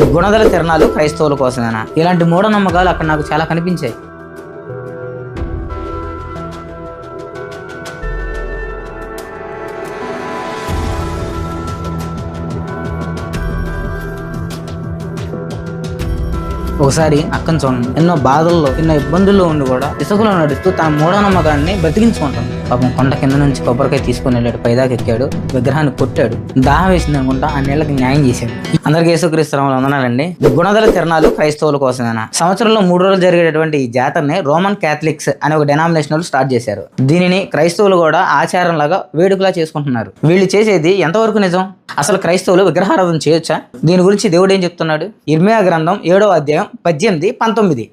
గుణదల తిరణాలు క్రైస్తవుల కోసమేనా? ఇలాంటి మూఢనమ్మకాలు అక్కడ నాకు చాలా కనిపించాయి. ఒకసారి అక్కను చూడండి. ఎన్నో బాధల్లో ఎన్నో ఇబ్బందుల్లో ఉండి కూడా ఇసుకలో నడుస్తూ తన మూఢనమ్మకాన్ని బ్రతికించుకుంటుంది పాపం కొండ కింద నుంచి కొబ్బరికాయ తీసుకుని వెళ్ళాడు. పైదాకి ఎక్కాడు. విగ్రహాన్ని కొట్టాడు. దాహం వేసింది అనుకుంటా ఆ నీళ్ళకి న్యాయం చేశాడు. అందరికీ యేసుక్రీస్తునామలు వందనాలండి. గుణదల తిరణాలు క్రైస్తవుల కోసమేనా? సంవత్సరంలో మూడు రోజులు జరిగేటటువంటి ఈ జాతరని రోమన్ క్యాథలిక్స్ అనే ఒక డెనామినేషన్ వాళ్ళు స్టార్ట్ చేశారు. దీనిని క్రైస్తవులు కూడా ఆచారంలాగా వేడుకలా చేసుకుంటున్నారు. వీళ్ళు చేసేది ఎంతవరకు నిజం? అసలు క్రైస్తవులు విగ్రహారాధన చేయొచ్చా? దీని గురించి దేవుడు ఏం చెప్తున్నాడు? ఇర్మియా గ్రంథం ఏడో అధ్యాయం పద్దెనిమిది పంతొమ్మిది.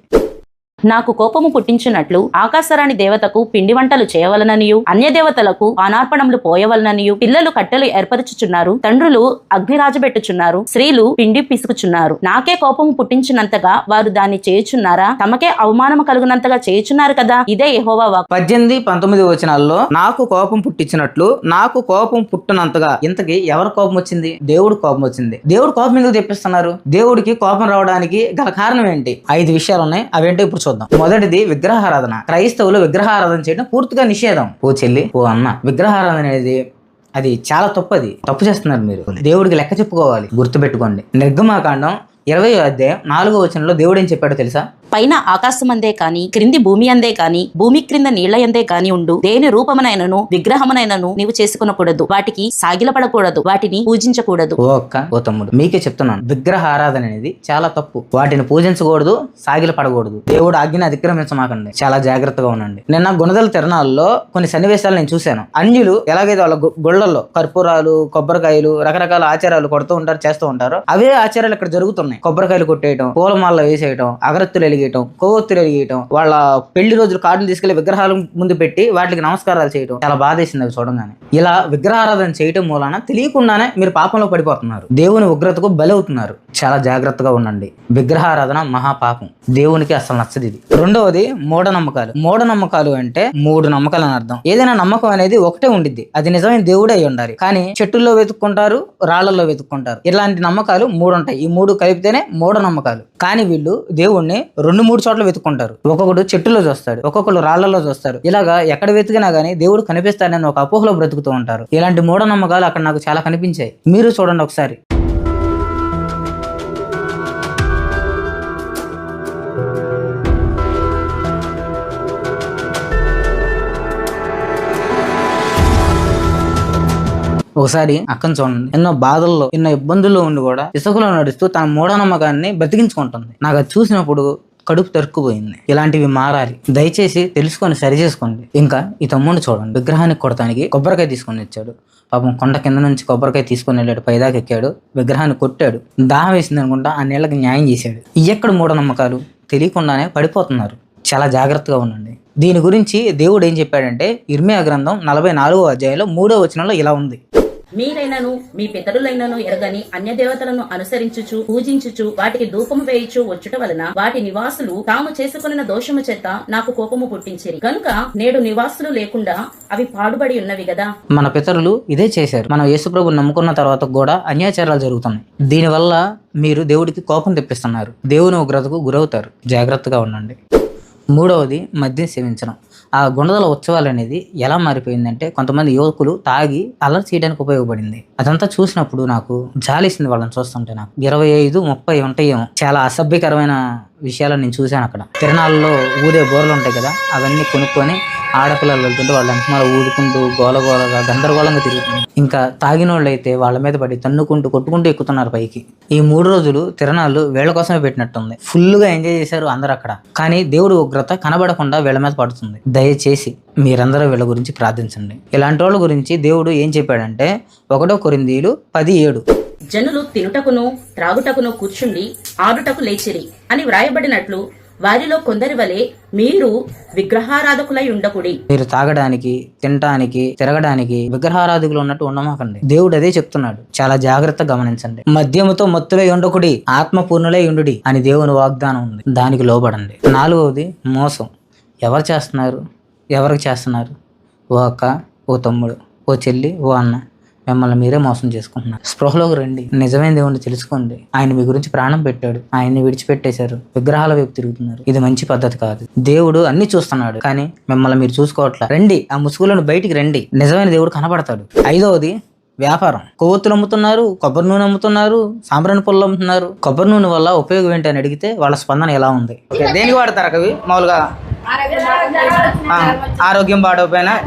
నాకు కోపము పుట్టించినట్లు ఆకాశరాణి దేవతకు పిండి వంటలు చేయవలననియు అన్య దేవతలకు పానార్పణములు పోయవలననియు పిల్లలు కట్టెలు ఏర్పరచుచున్నారు తండ్రులు అగ్ని రాజబెట్టుచున్నారు స్త్రీలు పిండి పిసుకుచున్నారు. నాకే కోపము పుట్టించినంతగా వారు దాన్ని చేయుచున్నారా? తమకే అవమానం కలుగునంతగా చేయుచున్నారు కదా? ఇదే యెహోవా వాక్ పద్దెనిమిది పంతొమ్మిది వచనాల్లో నాకు కోపం పుట్టించినట్లు నాకు కోపం పుట్టినంతగా ఇంతకి ఎవరి కోపం వచ్చింది? దేవుడు కోపం వచ్చింది. దేవుడు కోపం ఎందుకు తెప్పిస్తున్నారు? దేవుడికి కోపం రావడానికి గల కారణం ఏంటి? ఐదు విషయాలు ఉన్నాయి. అవేంటో ఇప్పుడు చూద్దాం. మొదటిది విగ్రహారాధన. క్రైస్తవులు విగ్రహారాధన చేయడం పూర్తిగా నిషేధం. ఓ చెల్లి ఓ అన్న విగ్రహారాధన అనేది అది చాలా తప్పది. తప్పు చేస్తున్నారు మీరు. దేవుడికి లెక్క చెప్పుకోవాలి. గుర్తుపెట్టుకోండి. నిర్గమాకాండం ఇరవై అధ్యాయం నాలుగో వచనంలో దేవుడు ఏం చెప్పాడో తెలుసా? పైన ఆకాశమందే కాని క్రింది భూమి అందే కాని భూమి క్రింద నీళ్ళయందే కాని ఉండు. దేని రూపమునైనను విగ్రహమునైనను నీవు చేసుకునకూడదు. వాటికి సాగిలపడకూడదు. వాటిని పూజించకూడదు. ఓ అక్క ఓ తమ్ముడు మీకే చెప్తున్నాను. విగ్రహ ఆరాధన అనేది చాలా తప్పు. వాటిని పూజించకూడదు సాగిల పడకూడదు దేవుడు ఆజ్ఞని అతిక్రమించమాకండి. చాలా జాగ్రత్తగా ఉండండి. నిన్న గుణదల తిరణాల్లో కొన్ని సన్నివేశాలు నేను చూశాను. అన్యులు ఎలాగైతే వాళ్ళ గుళ్ళల్లో కర్పూరాలు కొబ్బరికాయలు రకరకాల ఆచారాలు కొడుతూ ఉంటారు చేస్తూ ఉంటారు అవే ఆచారాలు ఇక్కడ జరుగుతున్నాయి. కొబ్బరికాయలు కొట్టేయడం పూలమాల వేసేయటం అగరత్తులు వెలిగేయటం కొవ్వొత్తులు వెలిగేయటం వాళ్ళ పెళ్ళి రోజులు కార్డులు తీసుకెళ్ళి విగ్రహాల ముందు పెట్టి వాటికి నమస్కారాలు చేయటం చాలా బాధేసింది అవి చూడంగానే. ఇలా విగ్రహారాధన చేయటం మూలాన తెలియకుండానే మీరు పాపంలో పడిపోతున్నారు. దేవుని ఉగ్రతకు బలవుతున్నారు. చాలా జాగ్రత్తగా ఉండండి. విగ్రహారాధన మహాపాపం. దేవునికి అసలు నచ్చదు ఇది. రెండవది మూఢనమ్మకాలు. మూఢనమ్మకాలు అంటే మూడు నమ్మకాలు అని అర్థం. ఏదైనా నమ్మకం అనేది ఒకటే ఉండిద్ది. అది నిజమైన దేవుడే అయి ఉండాలి. కానీ చెట్టుల్లో వెతుక్కుంటారు రాళ్ళలో వెతుక్కుంటారు. ఇలాంటి నమ్మకాలు మూడు ఉంటాయి. ఈ మూడు కలిపితేనే మూఢనమ్మకాలు. కానీ వీళ్ళు దేవుణ్ణి రెండు మూడు చోట్ల వెతుక్కుంటారు. ఒక్కొక్కడు చెట్టులో చూస్తాడు ఒక్కొక్కరు రాళ్ళలో చూస్తారు ఇలాగా ఎక్కడ వెతికినా గానీ దేవుడు కనిపిస్తాడని ఒక అపోహలో బ్రతుకుతూ ఉంటారు. ఇలాంటి మూఢనమ్మకాలు అక్కడ నాకు చాలా కనిపించాయి. మీరు చూడండి ఒకసారి. ఒకసారి అక్కను చూడండి. ఎన్నో బాధల్లో ఎన్నో ఇబ్బందుల్లో ఉండి కూడా ఇసుకలో నడుస్తూ తన మూఢనమ్మకాన్ని బ్రతికించుకుంటుంది. నాకు అది చూసినప్పుడు కడుపు తరుక్కుపోయింది. ఇలాంటివి మారాలి. దయచేసి తెలుసుకొని సరి చేసుకోండి. ఇంకా ఈ తమ్ముడిని చూడండి. విగ్రహానికి కొడతానికి కొబ్బరికాయ తీసుకొని వచ్చాడు. పాపం కొండ కింద నుంచి కొబ్బరికాయ తీసుకొని వెళ్ళాడు. పైదాకా ఎక్కాడు. విగ్రహాన్ని కొట్టాడు. దాహం వేసింది అనుకుంటా ఆ నీళ్ళకి న్యాయం చేశాడు. ఎక్కడ మూఢనమ్మకాలు తెలియకుండానే పడిపోతున్నారు. చాలా జాగ్రత్తగా ఉండండి. దీని గురించి దేవుడు ఏం చెప్పాడంటే ఇర్మియా గ్రంథం నలభై నాలుగో అధ్యాయంలో మూడో వచనంలో ఇలా ఉంది. మీరైనను మీ పితరులైనను ఎరగని అన్య దేవతలను అనుసరించుచు పూజించుచు వాటికి ధూపము వేయుచు వచ్చుట వలన వాటి నివాసులు తాము చేసుకున్న దోషము చేత నాకు కోపము పుట్టించిరి. కనుక నేడు నివాసులు లేకుండా అవి పాడుబడి ఉన్నవి కదా మన పితరులు ఇదే చేశారు. మనం యేసుప్రభు నమ్ముకున్న తర్వాత కూడా అన్యాచారాలు జరుగుతున్నాయి. దీనివల్ల మీరు దేవుడికి కోపం తెప్పిస్తున్నారు. దేవుని ఉగ్రతకు గురవుతారు. జాగ్రత్తగా ఉండండి. మూడవది మద్యం సేవించడం. ఆ గుండదల ఉత్సవాలు అనేది ఎలా మారిపోయిందంటే కొంతమంది యువకులు తాగి అల్లరి చేయడానికి ఉపయోగపడింది. అదంతా చూసినప్పుడు నాకు జాలిసింది వాళ్ళని చూస్తుంటే నాకు. ఇరవై ఐదు ముప్పై ఉంటాయేమో. చాలా అసభ్యకరమైన విషయాలను నేను చూశాను అక్కడ. తిరణాల్లో ఊరే బోర్లు ఉంటాయి కదా అవన్నీ కొనుక్కొని ఆడపిల్లలు వెళ్తుంటే వాళ్ళ వెనకమాల ఊదుకుంటూ గోలగోలగా గందరగోళంగా తిరుగుతుంది. ఇంకా తాగిన వాళ్ళు అయితే వాళ్ళ మీద పడి తన్నుకుంటూ కొట్టుకుంటూ ఎక్కుతున్నారు పైకి. ఈ మూడు రోజులు తిరణాలు వీళ్ళ కోసమే పెట్టినట్టుంది. ఫుల్గా ఎంజాయ్ చేశారు అందరు అక్కడ. కానీ దేవుడు ఉగ్రత కనబడకుండా వీళ్ళ మీద పడుతుంది. దయచేసి మీరందరూ వీళ్ళ గురించి ప్రార్థించండి. ఇలాంటి వాళ్ళ గురించి దేవుడు ఏం చెప్పాడంటే ఒకటో కొరిందీలు పది ఏడు జనులు తినుటకును త్రాగుటకును కూర్చుండి ఆడుటకు లేచిరి అని వ్రాయబడినట్లు వారిలో కొందరి వలె మీరు విగ్రహారాధకులై ఉండకుడి. మీరు తాగడానికి తినడానికి తిరగడానికి విగ్రహారాధకులు ఉన్నట్టు ఉండమాకండి. దేవుడు అదే చెప్తున్నాడు. చాలా జాగ్రత్త గమనించండి. మద్యముతో మత్తులై ఉండకుడి ఆత్మపూర్ణులై ఉండుడి అని దేవుని వాగ్దానం ఉంది. దానికి లోబడండి. నాలుగవది మోసం. ఎవరు చేస్తున్నారు? ఎవరికి చేస్తున్నారు? ఓ అక్క ఓ తమ్ముడు ఓ చెల్లి ఓ అన్న. మిమ్మల్ని మీరే మోసం చేసుకుంటున్నారు. స్పృహలోకి రండి. నిజమైన దేవుణ్ణి తెలుసుకోండి ఆయన మీ గురించి ప్రాణం పెట్టాడు. ఆయన్ని విడిచిపెట్టేశారు. విగ్రహాల వైపు తిరుగుతున్నారు. ఇది మంచి పద్ధతి కాదు. దేవుడు అన్ని చూస్తున్నాడు. కానీ మిమ్మల్ని మీరు చూసుకోవట్లా. రండి. ఆ ముసుగులను బయటికి రండి. నిజమైన దేవుడు కనబడతాడు. ఐదవది వ్యాపారం. కొవ్వొత్తులు అమ్ముతున్నారు. కొబ్బరి నూనె అమ్ముతున్నారు. సాంబ్రాణి పుల్లలు అమ్ముతున్నారు. కొబ్బరి నూనె వల్ల ఉపయోగం ఏంటి అని అడిగితే వాళ్ళ స్పందన ఎలా ఉంది? దేనికి వాడతారు కవి మామూలుగా? ఆరోగ్యం పాడకపోయినా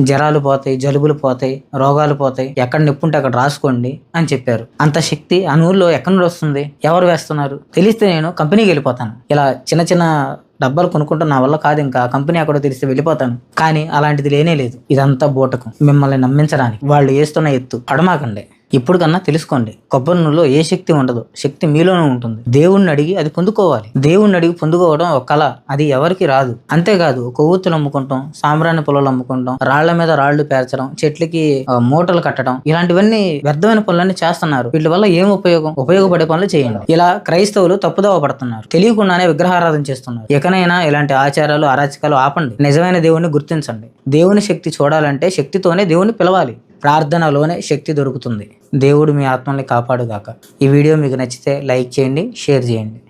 జ్వరాలు పోతాయి జలుబులు పోతాయి రోగాలు పోతాయి. ఎక్కడ నొప్పి ఉంటే అక్కడ రాసుకోండి అని చెప్పారు. అంత శక్తి ఆ నూరులో ఎక్కడి నుండి వస్తుంది? ఎవరు వేస్తున్నారు? తెలిస్తే నేను కంపెనీకి వెళ్ళిపోతాను. ఇలా చిన్న చిన్న డబ్బాలు కొనుక్కుంటే నా వల్ల కాదు ఇంకా. కంపెనీ అక్కడ తెలిస్తే వెళ్ళిపోతాను. కానీ అలాంటిది లేనే లేదు. ఇదంతా బూటకం. మిమ్మల్ని నమ్మించడానికి. వాళ్ళు వేస్తున్న ఎత్తు అడమాకండి. ఇప్పుడు కన్నా తెలుసుకోండి కొబ్బరి నూనెలో ఏ శక్తి ఉండదు శక్తి మీలోనే ఉంటుంది. దేవుణ్ణి అడిగి అది పొందుకోవాలి. దేవుణ్ణి అడిగి పొందుకోవడం ఒక కళ అది ఎవరికి రాదు. అంతేకాదు కొవ్వొత్తులు అమ్ముకుంటాం సాంబ్రాణి పొలాలు అమ్ముకుంటాం రాళ్ళ మీద రాళ్ళు పేర్చడం చెట్లకి మూటలు కట్టడం ఇలాంటివన్నీ వ్యర్థమైన పనులన్నీ చేస్తున్నారు. వీటి వల్ల ఏం ఉపయోగం? ఉపయోగపడే పనులు చేయండి. ఇలా క్రైస్తవులు తప్పుదోవ పడుతున్నారు. తెలియకుండానే విగ్రహారాధన చేస్తున్నారు. ఎకనైనా ఇలాంటి ఆచారాలు అరాచకాలు ఆపండి. నిజమైన దేవుణ్ణి గుర్తించండి. దేవుని శక్తి చూడాలంటే శక్తితోనే దేవుణ్ణి పిలవాలి. ప్రార్థనలోనే శక్తి దొరుకుతుంది. దేవుడు మీ ఆత్మల్ని కాపాడుగాక. ఈ వీడియో మీకు నచ్చితే లైక్ చేయండి షేర్ చేయండి.